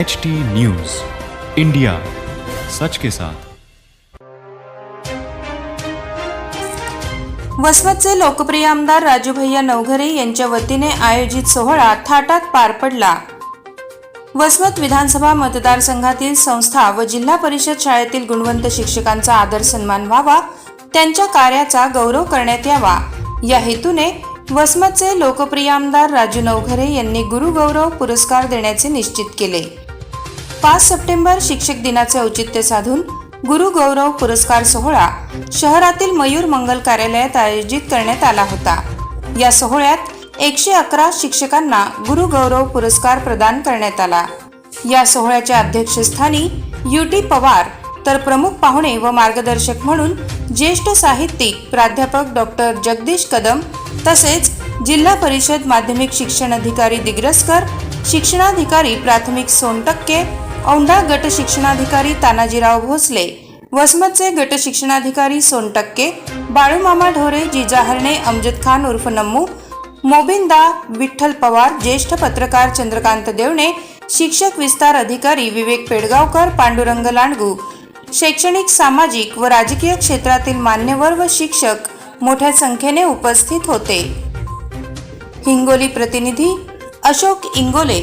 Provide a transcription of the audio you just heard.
H T news India सच के साथ वसमतचे लोकप्रिय आमदार राजूभैया नवघरे यांच्या वतीने आयोजित सोहळा थाटात पार पडला. वसमत विधानसभा मतदारसंघातील संस्था व जिल्हा परिषद शाळेतील गुणवंत शिक्षकांचा आदर सन्मान व्हावा त्यांच्या कार्याचा गौरव करण्यात यावा. या हेतूने वसमतचे लोकप्रिय आमदार राजू नवघरे यांनी गुरुगौरव पुरस्कार देण्याचे निश्चित केले. पाच सप्टेंबर शिक्षक दिनाचे औचित्य साधून गुरु गौरव पुरस्कार सोहळा शहरातील मयूर मंगल कार्यालयात आयोजित करण्यात आला होता. या सोहळ्यात एकशे अकरा शिक्षकांना गुरु गौरव पुरस्कार प्रदान करण्यात आला. या सोहळ्याच्या अध्यक्षस्थानी यू. टी. पवार तर प्रमुख पाहुणे व मार्गदर्शक म्हणून ज्येष्ठ साहित्यिक प्राध्यापक डॉक्टर जगदीश कदम तसेच जिल्हा परिषद माध्यमिक शिक्षण अधिकारी दिग्रसकर शिक्षणाधिकारी प्राथमिक सोनटक्के औंढा गट शिक्षणाधिकारी तानाजीराव भोसले वसमतचे गट शिक्षणाधिकारी सोनटक्के बाळूमामा ढोरे जिजा हरणे अमजद खान उर्फ नम्मू मोबिंदा विठ्ठल पवार ज्येष्ठ पत्रकार चंद्रकांत देवणे शिक्षक विस्तार अधिकारी विवेक पेडगावकर पांडुरंग लांडगू शैक्षणिक सामाजिक व राजकीय क्षेत्रातील मान्यवर व शिक्षक मोठ्या संख्येने उपस्थित होते. हिंगोली प्रतिनिधी अशोक इंगोले